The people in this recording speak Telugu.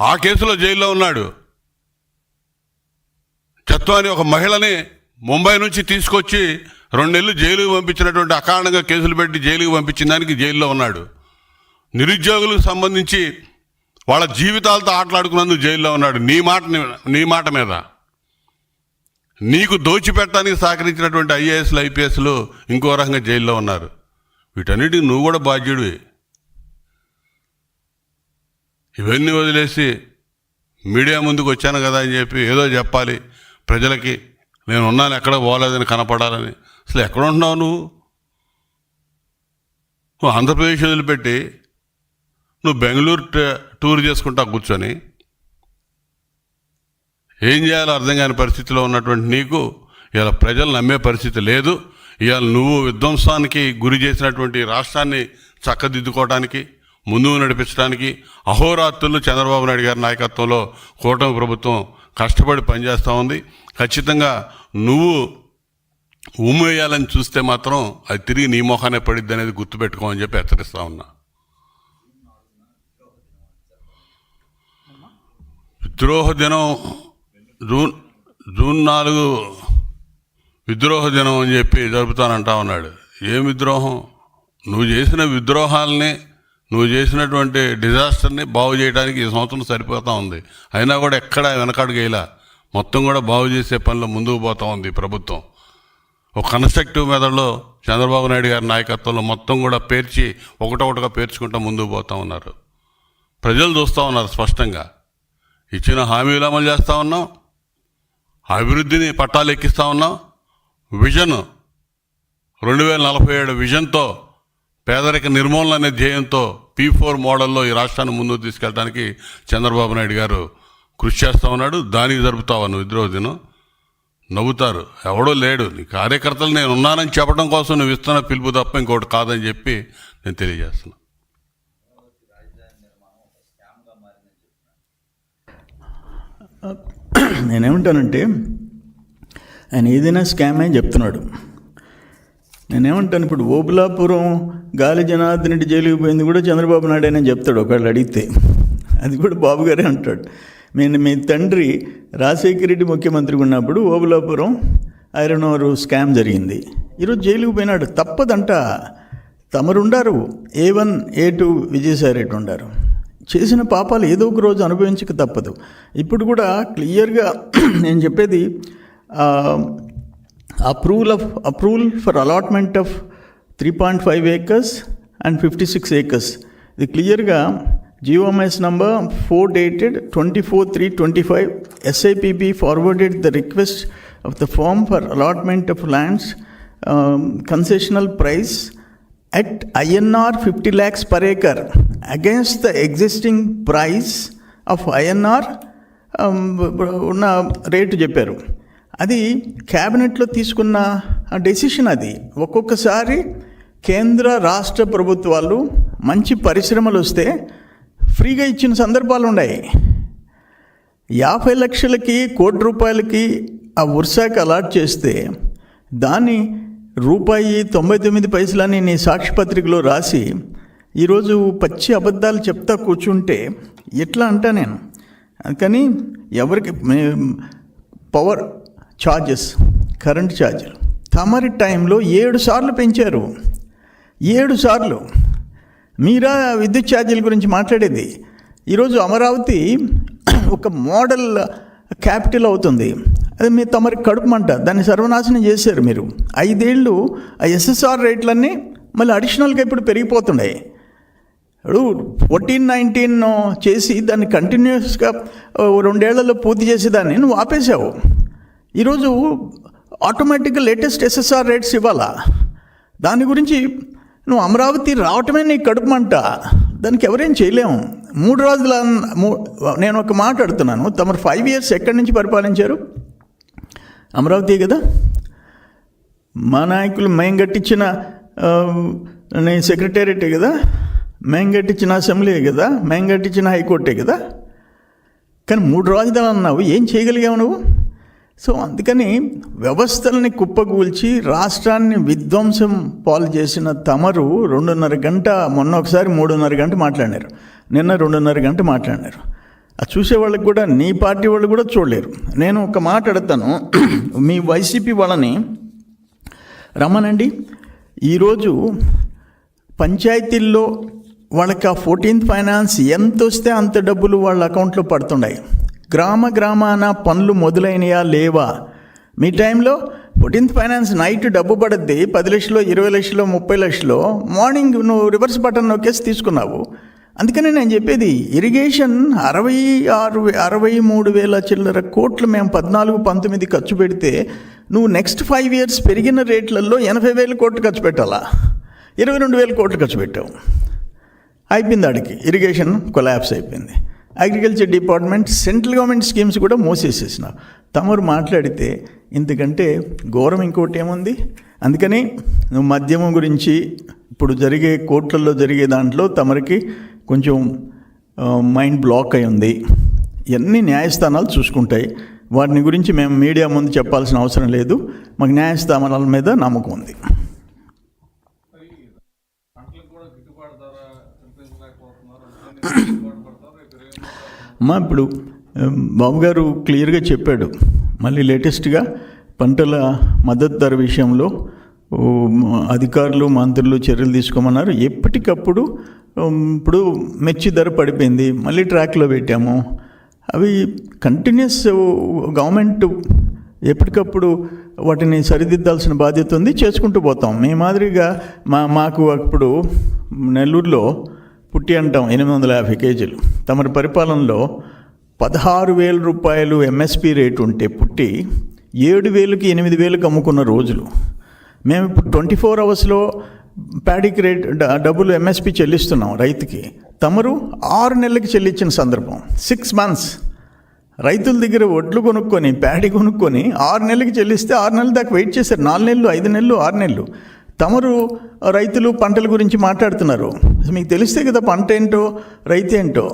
ఆ కేసులో జైల్లో ఉన్నాడు. చత్వాని ఒక మహిళని ముంబై నుంచి తీసుకొచ్చి రెండు నెలలు జైలుకు పంపించినటువంటి అకారణంగా కేసులు పెట్టి జైలుకు పంపించిన దానికి జైల్లో ఉన్నాడు. నిరుద్యోగులకు సంబంధించి వాళ్ళ జీవితాలతో ఆటలాడుకున్నందుకు జైల్లో ఉన్నాడు. నీ మాట నీ మాట మీద. నీకు దోచిపెట్టడానికి సహకరించినటువంటి ఐఏఎస్లు ఐపీఎస్లు ఇంకో రకంగా జైల్లో ఉన్నారు. వీటన్నిటికి నువ్వు కూడా బాధ్యుడివి. ఇవన్నీ వదిలేసి మీడియా ముందుకు వచ్చాను కదా అని చెప్పి ఏదో చెప్పాలి. ప్రజలకి నేను ఉన్నాను ఎక్కడ పోలేదని కనపడాలని. అసలు ఎక్కడ ఉంటున్నావు నువ్వు? నువ్వు ఆంధ్రప్రదేశ్ వదిలిపెట్టి నువ్వు బెంగళూరు టూర్ చేసుకుంటా కూర్చొని ఏం చేయాలో అర్థం కాని పరిస్థితిలో ఉన్నటువంటి నీకు ఇలా ప్రజలు నమ్మే పరిస్థితి లేదు. ఇవాళ నువ్వు విధ్వంసానికి గురి చేసినటువంటి రాష్ట్రాన్ని చక్కదిద్దుకోవడానికి ముందుకు నడిపించడానికి అహోరాత్రులు చంద్రబాబు నాయుడు గారి నాయకత్వంలో కూటమి ప్రభుత్వం కష్టపడి పనిచేస్తూ ఉంది. ఖచ్చితంగా నువ్వు ఉమ్మేయాలని చూస్తే మాత్రం అది తిరిగి నీ మొహానే పడిద్ది అనేది గుర్తుపెట్టుకోమని చెప్పి హెచ్చరిస్తా ఉన్నా. విద్రోహ దినం జూన్ జూన్ నాలుగు విద్రోహ దినం అని చెప్పి జరుపుతానంటా ఉన్నాడు. ఏం విద్రోహం? నువ్వు చేసిన విద్రోహాలని నువ్వు చేసినటువంటి డిజాస్టర్ని బాగు చేయడానికి ఈ సంవత్సరం సరిపోతూ ఉంది. అయినా కూడా ఎక్కడ వెనకాడుకు వేయలా మొత్తం కూడా బాగు చేసే పనిలో ముందుకు పోతా ఉంది ప్రభుత్వం. ఒక కన్స్ట్రక్టివ్ మెథడ్లో చంద్రబాబు నాయుడు గారి నాయకత్వంలో మొత్తం కూడా పేర్చి ఒకటొకటిగా పేర్చుకుంటూ ముందుకు పోతా ఉన్నారు. ప్రజలు చూస్తూ ఉన్నారు స్పష్టంగా. ఇచ్చిన హామీలు అమలు చేస్తూ ఉన్నాం. అభివృద్ధిని పట్టాలు ఎక్కిస్తూ ఉన్నాం. విజన్ రెండు వేల నలభై ఏడు విజన్తో పేదరిక నిర్మూలన అనే ధ్యేయంతో పీ ఫోర్ మోడల్లో ఈ రాష్ట్రాన్ని ముందుకు తీసుకెళ్ళడానికి చంద్రబాబు నాయుడు గారు కృషి చేస్తా ఉన్నాడు. దానికి జరుపుతావా నువ్వు విద్రోహ దినం నవ్వుతారు. ఎవడో లేడు. నీ కార్యకర్తలు నేను ఉన్నానని చెప్పడం కోసం నువ్వు ఇస్తున్న పిలుపు తప్ప ఇంకోటి కాదని చెప్పి నేను తెలియజేస్తున్నా. నేనేమంటానంటే ఆయన ఏదైనా స్కామ్ అని చెప్తున్నాడు. నేనేమంటాను ఇప్పుడు ఓబులాపురం గాలి జనార్దన్ రెడ్డి జైలుకి పోయింది కూడా చంద్రబాబు నాయుడు అని చెప్తాడు ఒకళ్ళు అడిగితే. అది కూడా బాబు గారే అంటాడు. నేను మీ తండ్రి రాజశేఖర రెడ్డి ముఖ్యమంత్రిగా ఉన్నప్పుడు ఓబులాపురం ఐరన్ ఓర్ స్కామ్ జరిగింది. ఈరోజు జైలుకి పోయినాడు. తప్పదంట. తమరుండారు. A one A two Vijayasai Reddy ఉండారు. చేసిన పాపాలు ఏదో ఒక రోజు అనుభవించక తప్పదు. ఇప్పుడు కూడా క్లియర్గా నేను చెప్పేది approval of approval for allotment of three point five acres and fifty six acres ఇది క్లియర్గా GOMS number four dated twenty four three twenty five SIPB forwarded the request of the firm for allotment of lands concessional price at INR 50 lakhs per acre against the existing price of INR um, ఉన్న రేటు చెప్పారు అది క్యాబినెట్లో తీసుకున్న డెసిషన్ అది. ఒక్కొక్కసారి కేంద్ర రాష్ట్ర ప్రభుత్వాలు మంచి పరిశ్రమలు వస్తే ఫ్రీగా ఇచ్చిన సందర్భాలు ఉన్నాయి. యాభై లక్షలకి కోటి రూపాయలకి ఆ ఉర్సాకి అలాట్ చేస్తే దాన్ని రూపాయి తొంభై తొమ్మిది పైసలని నీ సాక్షిపత్రికలో రాసి ఈరోజు పచ్చి అబద్ధాలు చెప్తా కూర్చుంటే ఎట్లా అంటా నేను? అందుకని ఎవరికి పవర్ ఛార్జెస్ కరెంట్ ఛార్జీలు తమరి టైంలో ఏడు సార్లు పెంచారు. ఏడు సార్లు. మీరా విద్యుత్ ఛార్జీల గురించి మాట్లాడేది. ఈరోజు అమరావతి ఒక మోడల్ క్యాపిటల్ అవుతుంది. అది మీ తమరికి కడుపుమంట దాన్ని సర్వనాశనం చేశారు మీరు. ఐదేళ్ళు ఆ ఎస్ఎస్ఆర్ రేట్లన్నీ మళ్ళీ అడిషనల్గా ఇప్పుడు పెరిగిపోతున్నాయి. ఇప్పుడు ఫోర్టీన్ నైన్టీన్ చేసి దాన్ని కంటిన్యూస్గా రెండేళ్ళలో పూర్తి చేసేదాన్ని నువ్వు ఆపేశావు. ఈరోజు ఆటోమేటిక్గా లేటెస్ట్ ఎస్ఎస్ఆర్ రేట్స్ ఇవ్వాలా? దాని గురించి నువ్వు అమరావతి రావటమే నీ కడుపుమంట దానికి ఎవరేం చేయలేము మూడు రోజుల మూ- నేను ఒక మాట అడుగుతున్నాను. తమరు ఫైవ్ ఇయర్స్ ఎక్కడి నుంచి పరిపాలించారు? అమరావతి కదా? మా నాయకులు మేము కట్టించిన సెక్రటేరియటే కదా? మేము కట్టించిన అసెంబ్లీ కదా? మేము కట్టించిన హైకోర్టే కదా? కానీ మూడు రోజులు అన్నావు. ఏం చేయగలిగావు నువ్వు? సో అందుకని వ్యవస్థల్ని కుప్పకూల్చి రాష్ట్రాన్ని విధ్వంసం పాలు చేసిన తమరు రెండున్నర గంట మొన్న ఒకసారి మూడున్నర గంట మాట్లాడారు నిన్న రెండున్నర గంట మాట్లాడారు అది చూసే వాళ్ళకి కూడా నీ పార్టీ వాళ్ళు కూడా చూడలేరు. నేను ఒక మాట అడుగుతాను. మీ వైసీపీ వాళ్ళని రమ్మనండి ఈరోజు పంచాయతీల్లో వాళ్ళకి ఆ ఫోర్టీన్త్ ఫైనాన్స్ ఎంత వస్తే అంత డబ్బులు వాళ్ళ అకౌంట్లో పడుతున్నాయి గ్రామ గ్రామాన పనులు మొదలైనయా లేవా? మీ టైంలో ఫోర్టీన్త్ ఫైనాన్స్ నైట్ డబ్బు పడద్ది పది లక్షలు ఇరవై లక్షలు ముప్పై లక్షలు మార్నింగ్ నువ్వు రివర్స్ బటన్ నొక్కేసి తీసుకున్నావు. అందుకని నేను చెప్పేది ఇరిగేషన్ అరవై ఆరు అరవై మూడు వేల చిల్లర కోట్లు మేము పద్నాలుగు పంతొమ్మిది ఖర్చు పెడితే నువ్వు నెక్స్ట్ ఫైవ్ ఇయర్స్ పెరిగిన రేట్లలో ఎనభై వేల కోట్లు ఖర్చు పెట్టాలా? ఇరవై రెండు వేల కోట్లు ఖర్చు పెట్టావు. అయిపోయింది ఆడికి. ఇరిగేషన్ కొలాబ్స్ అయిపోయింది. Agriculture department central government schemes కూడా మోసేసేసిన. తమరు మాట్లాడితే ఇంతకంటే ఘోరం ఇంకోటి ఏముంది? అందుకని నువ్వు మద్యమం గురించి ఇప్పుడు జరిగే కోర్టులలో జరిగే దాంట్లో తమరికి కొంచెం మైండ్ బ్లాక్ అయి ఉంది. ఇవన్నీ న్యాయస్థానాలు చూసుకుంటాయి? వాటిని గురించి మేము మీడియా ముందు చెప్పాల్సిన అవసరం లేదు. మాకు న్యాయస్థానాల మీద నమ్మకం ఉంది. పంటలకు కూడా గిట్టుబాటు ధర కల్పించలేకపోతున్నారు అందుకని గిట్టుబాటు పడతారు రేపు మా అమ్మా ఇప్పుడు ఉమ్, బాబు గారు క్లియర్గా చెప్పాడు. మళ్ళీ లేటెస్ట్గా పంటల మద్దతు ధర విషయంలో అధికారులు మంత్రులు చర్యలు తీసుకోమన్నారు. ఎప్పటికప్పుడు ఇప్పుడు మెచ్చి ధర పడిపోయింది. మళ్ళీ ట్రాక్లో పెట్టాము. అవి కంటిన్యూస్ గవర్నమెంట్ ఎప్పటికప్పుడు వాటిని సరిదిద్దాల్సిన బాధ్యత ఉంది. చేసుకుంటూ పోతాం. మీ మాదిరిగా మా మాకు అప్పుడు నెల్లూరులో పుట్టి అంటాం ఎనిమిది వందల యాభై కేజీలు. తమరి పరిపాలనలో పదహారు వేల రూపాయలు ఎంఎస్పి రేటు ఉంటే పుట్టి ఏడు వేలుకి ఎనిమిది వేలకు అమ్ముకున్న రోజులు. మేము ఇప్పుడు ట్వంటీ ఫోర్ అవర్స్లో ప్యాడీకి రేట్ డబ్బులు ఎంఎస్పి చెల్లిస్తున్నాం రైతుకి. తమరు ఆరు నెలలకి చెల్లించిన సందర్భం. Six months. రైతుల దగ్గర వడ్లు కొనుక్కొని ప్యాడీ కొనుక్కొని ఆరు నెలలకి చెల్లిస్తే ఆరు నెలల దాకా వెయిట్ చేశారు. నాలుగు నెలలు ఐదు నెలలు ఆరు నెలలు. తమరు రైతులు పంటల గురించి మాట్లాడుతున్నారు. మీకు తెలిస్తే కదా పంట ఏంటో రైతు ఏంటో.